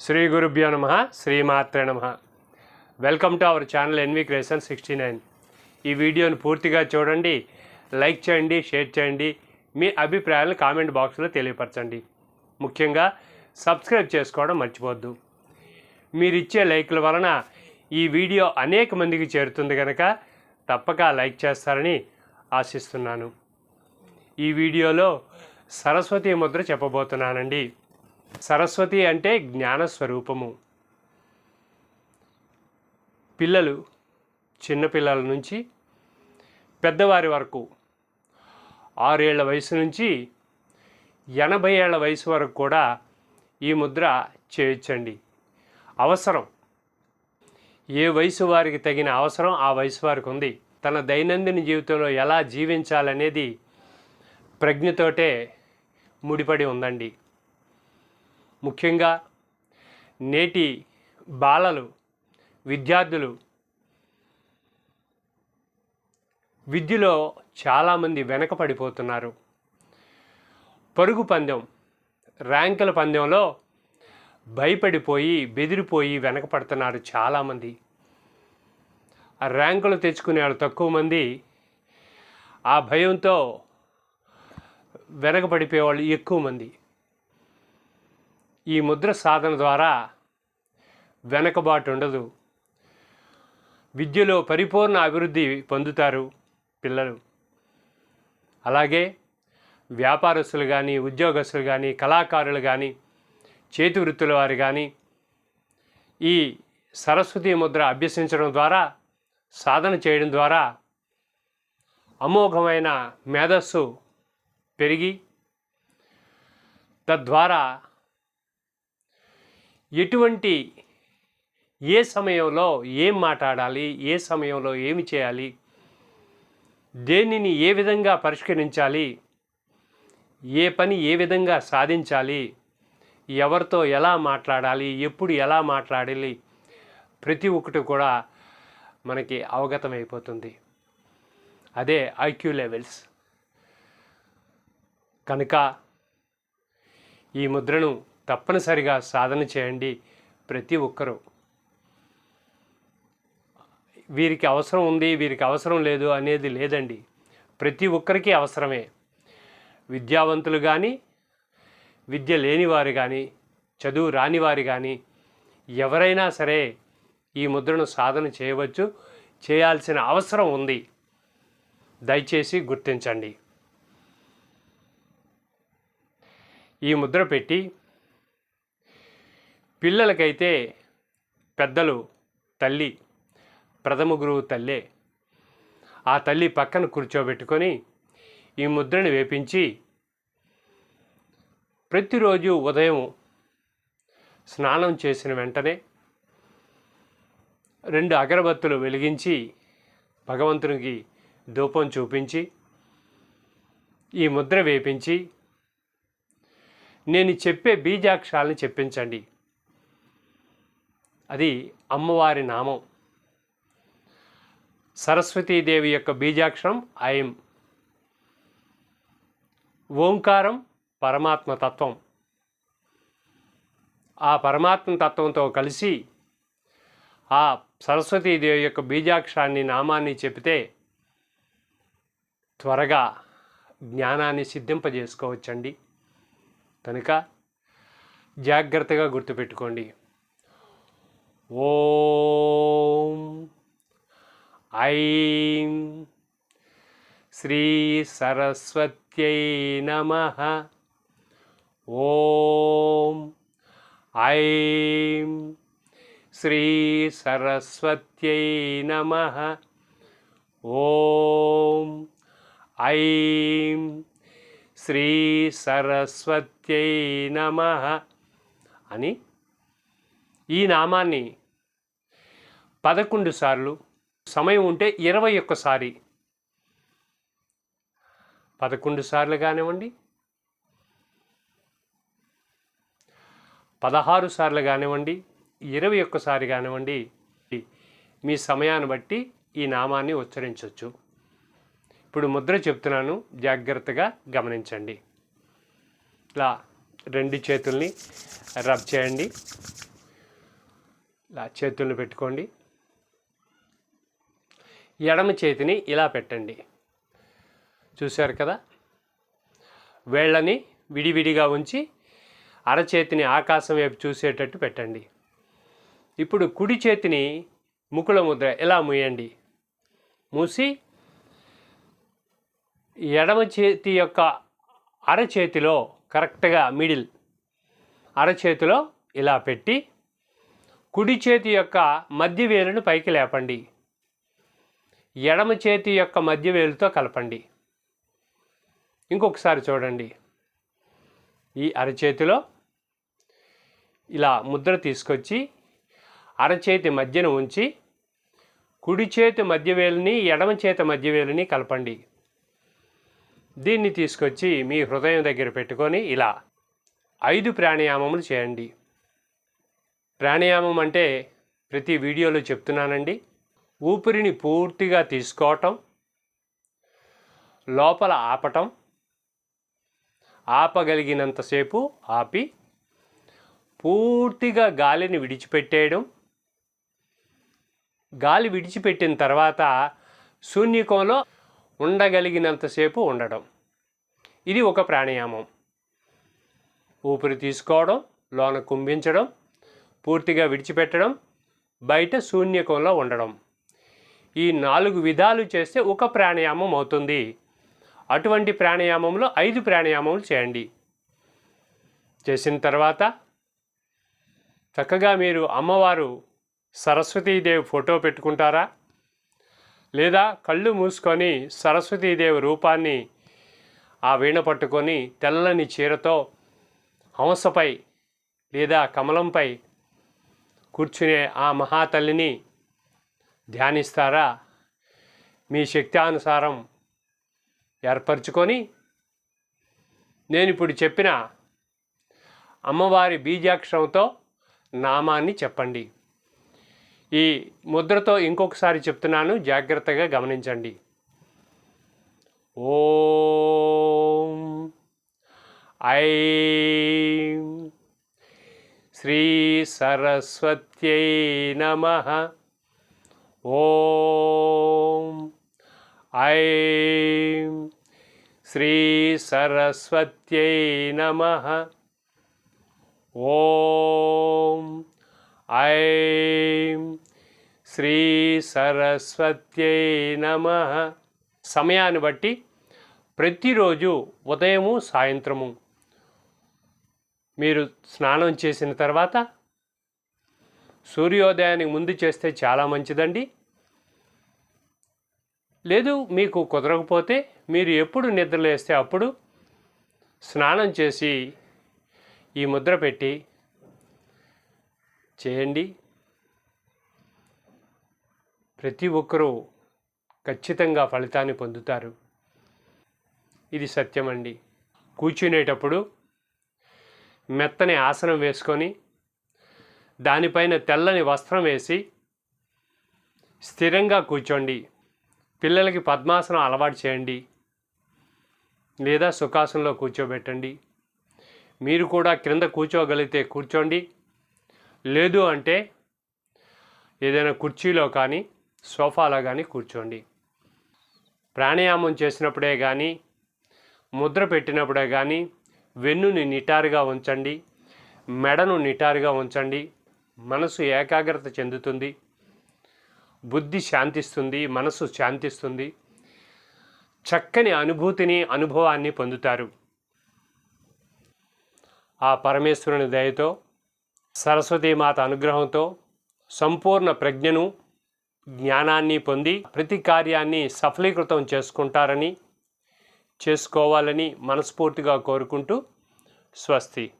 శ్రీ గురుభ్యో నమ శ్రీమాత్రే నమ. Welcome to our channel N V creation sixty nine ఈ వీడియోను పూర్తిగా చూడండి లైక్ చేయండి షేర్ చేయండి మీ అభిప్రాయాలను కామెంట్ బాక్స్లో తెలియపరచండి. ముఖ్యంగా సబ్స్క్రైబ్ చేసుకోవడం మర్చిపోద్దు మీరు ఇచ్చే లైక్ల వలన ఈ వీడియో అనేక మందికి చేరుతుంది కనుక తప్పక లైక్ చేస్తారని ఆశిస్తున్నాను. ఈ వీడియోలో సరస్వతి ముద్ర చెప్పబోతున్నానండి. సరస్వతి అంటే జ్ఞాన స్వరూపము పిల్లలు చిన్నపిల్లల నుంచి పెద్దవారి వరకు ఆరేళ్ళ వయసు నుంచి ఎనభై ఏళ్ళ వయసు వరకు కూడా ఈ ముద్ర చేయించండి. అవసరం. ఏ వయసు వారికి తగిన అవసరం ఆ వయసు వారికి ఉంది. తన దైనందిన జీవితంలో ఎలా జీవించాలనేది ప్రజ్ఞతోటే ముడిపడి ఉందండి. ముఖ్యంగా నేటి బాలలు విద్యార్థులు. విద్యలో చాలామంది వెనకపడిపోతున్నారు. పరుగు పందెం ర్యాంకుల పందెంలో భయపడిపోయి బెదిరిపోయి వెనకపడుతున్నారు చాలామంది. ఆ ర్యాంకులు తెచ్చుకునే వాళ్ళు తక్కువ మంది. ఆ భయంతో వెనకబడిపోయేవాళ్ళు ఎక్కువ మంది. ఈ ముద్ర సాధన ద్వారా వెనకబాటు ఉండదు. విద్యలో పరిపూర్ణ అభివృద్ధి పొందుతారు పిల్లలు. అలాగే వ్యాపారస్తులు కానీ ఉద్యోగస్తులు కానీ కళాకారులు కానీ చేతి వృత్తుల వారు కానీ ఈ సరస్వతి ముద్ర అభ్యసించడం ద్వారా సాధన చేయడం ద్వారా అమోఘమైన మేధస్సు పెరిగి తద్వారా ఎటువంటి ఏ సమయంలో ఏం మాట్లాడాలి ఏ సమయంలో ఏమి చేయాలి దేనిని ఏ విధంగా పరిష్కరించాలి ఏ పని ఏ విధంగా సాధించాలి ఎవరితో ఎలా మాట్లాడాలి ఎప్పుడు ఎలా మాట్లాడాలి ప్రతి ఒక్కటి కూడా మనకి అవగతమైపోతుంది. అదే ఐక్యూ లెవెల్స్. కనుక ఈ ముద్రను తప్పనిసరిగా సాధన చేయండి ప్రతి ఒక్కరూ. వీరికి అవసరం ఉంది వీరికి అవసరం లేదు అనేది లేదండి. ప్రతి ఒక్కరికి అవసరమే. విద్యావంతులు కానీ విద్య లేనివారు కానీ చదువు రానివారు కానీ ఎవరైనా సరే ఈ ముద్రను సాధన చేయవచ్చు. చేయాల్సిన అవసరం ఉంది. దయచేసి గుర్తించండి. ఈ ముద్ర పెట్టి పిల్లలకైతే పెద్దలు తల్లి ప్రథమ గురువు తల్లే. ఆ తల్లి పక్కన కూర్చోబెట్టుకొని ఈ ముద్రని వేపించి ప్రతిరోజు ఉదయం స్నానం చేసిన వెంటనే రెండు అగరబత్తులు వెలిగించి భగవంతునికి ధూపం చూపించి ఈ ముద్ర వేపించి నేను చెప్పే బీజాక్షరాలను చెప్పించండి. అది అమ్మవారి నామం. సరస్వతీదేవి యొక్క బీజాక్షరం ఐం. ఓంకారం పరమాత్మ తత్వం. ఆ పరమాత్మ తత్వంతో కలిసి ఆ సరస్వతీదేవి యొక్క బీజాక్షరాన్ని నామాన్ని చెబితే త్వరగా జ్ఞానాన్ని సిద్ధింపజేసుకోవచ్చండి. కనుక జాగ్రత్తగా గుర్తుపెట్టుకోండి. ఓం ఐం శ్రీ సరస్వత్యై నమ. ఓం ఐం శ్రీ సరస్వత్యై నమ. ఓం ఐం శ్రీ సరస్వత్యై నమ అని ఈ నామాన్ని పదకొండు సార్లు సమయం ఉంటే ఇరవై ఒక్కసారి పదకొండు సార్లు కానివ్వండి పదహారు సార్లు కానివ్వండి ఇరవై ఒక్కసారి కానివ్వండి మీ సమయాన్ని బట్టి ఈ నామాన్ని ఉచ్చరించవచ్చు ఇప్పుడు ముద్ర చెప్తున్నాను జాగ్రత్తగా గమనించండి. ఇలా రెండు చేతుల్ని రబ్ చేయండి. ఇలా చేతులను పెట్టుకోండి. ఎడమ చేతిని ఇలా పెట్టండి. చూశారు కదా? వేళ్ళని విడివిడిగా ఉంచి అరచేతిని ఆకాశం వైపు చూసేటట్టు పెట్టండి. ఇప్పుడు కుడి చేతిని ముకుళ ముద్ర ఇలా మూయండి. మూసి ఎడమ చేతి యొక్క అరచేతిలో కరెక్ట్గా మిడిల్ అరచేతిలో ఇలా పెట్టి కుడి చేతి యొక్క మధ్య వేలును పైకి లేపండి. ఎడమ చేతి యొక్క మధ్య వేలుతో కలపండి. ఇంకొకసారి చూడండి. ఈ అరచేతిలో ఇలా ముద్ర తీసుకొచ్చి అరచేతి మధ్యన ఉంచి కుడి చేతి మధ్య వేలుని ఎడమ చేతి మధ్య వేలుని కలపండి. దీన్ని తీసుకొచ్చి మీ హృదయం దగ్గర పెట్టుకొని ఇలా ఐదు ప్రాణాయామములు చేయండి. ప్రాణాయామం అంటే ప్రతి వీడియోలో చెప్తున్నానండి. ఊపిరిని పూర్తిగా తీసుకోవటం లోపల ఆపటం ఆపగలిగినంతసేపు ఆపి పూర్తిగా గాలిని విడిచిపెట్టేయడం. గాలి విడిచిపెట్టిన తర్వాత శూన్యకంలో ఉండగలిగినంతసేపు ఉండడం ఇది ఒక ప్రాణాయామం. ఊపిరి తీసుకోవడం లోన కుంభించడం పూర్తిగా విడిచిపెట్టడం బయట శూన్యకంలో ఉండడం. ఈ నాలుగు విధాలు చేస్తే ఒక ప్రాణాయామం అవుతుంది. అటువంటి ప్రాణాయామంలో ఐదు ప్రాణాయామములు చేయండి. చేసిన తర్వాత చక్కగా మీరు అమ్మవారు సరస్వతీదేవి ఫోటో పెట్టుకుంటారా? లేదా కళ్ళు మూసుకొని సరస్వతీదేవి రూపాన్ని ఆ వీణ పట్టుకొని తెల్లని చీరతో హంసపై లేదా కమలంపై కూర్చునే ఆ మహాతల్లిని ధ్యానిస్తారా? మీ శక్త్యానుసారం ఏర్పరచుకొని నేను ఇప్పుడు చెప్పిన అమ్మవారి బీజాక్షరంతో నామాన్ని చెప్పండి. ఈ ముద్రతో ఇంకొకసారి చెప్తున్నాను జాగ్రత్తగా గమనించండి. ఓం ఐ శ్రీ సరస్వత్యై నమ. ఓం ఐం శ్రీ సరస్వత్యై నమ. ఓం ఐం శ్రీ సరస్వత్యై నమ. సమయాన్ని బట్టి ప్రతిరోజు ఉదయము సాయంత్రము. మీరు స్నానం చేసిన తర్వాత సూర్యోదయానికి ముందు చేస్తే చాలా మంచిదండి. లేదు మీకు కుదరకపోతే మీరు ఎప్పుడు నిద్రలేస్తే అప్పుడు స్నానం చేసి ఈ ముద్ర పెట్టి చేయండి. ప్రతి ఒక్కరూ ఖచ్చితంగా ఫలితాన్ని పొందుతారు. ఇది సత్యమండి. కూర్చునేటప్పుడు మెత్తని ఆసనం వేసుకొని దానిపైన తెల్లని వస్త్రం వేసి స్థిరంగా కూర్చోండి. పిల్లలకి పద్మాసనం అలవాటు చేయండి లేదా సుఖాసనంలో కూర్చోబెట్టండి. మీరు కూడా క్రింద కూర్చోగలిగితే కూర్చోండి. లేదు అంటే ఏదైనా కుర్చీలో కానీ సోఫాలో కానీ కూర్చోండి. ప్రాణాయామం చేసినప్పుడే కానీ ముద్ర పెట్టినప్పుడే కానీ వెన్నుని నిటారుగా ఉంచండి మెడను నిటారుగా ఉంచండి మనసు ఏకాగ్రత చెందుతుంది బుద్ధి శాంతిస్తుంది మనసు శాంతిస్తుంది చక్కని అనుభూతిని అనుభవాన్ని పొందుతారు. ఆ పరమేశ్వరుని దయతో సరస్వతీమాత అనుగ్రహంతో సంపూర్ణ ప్రజ్ఞను జ్ఞానాన్ని పొంది ప్రతి కార్యాన్ని సఫలీకృతం చేసుకుంటారని చేసుకోవాలని మనస్ఫూర్తిగా కోరుకుంటూ స్వస్తి.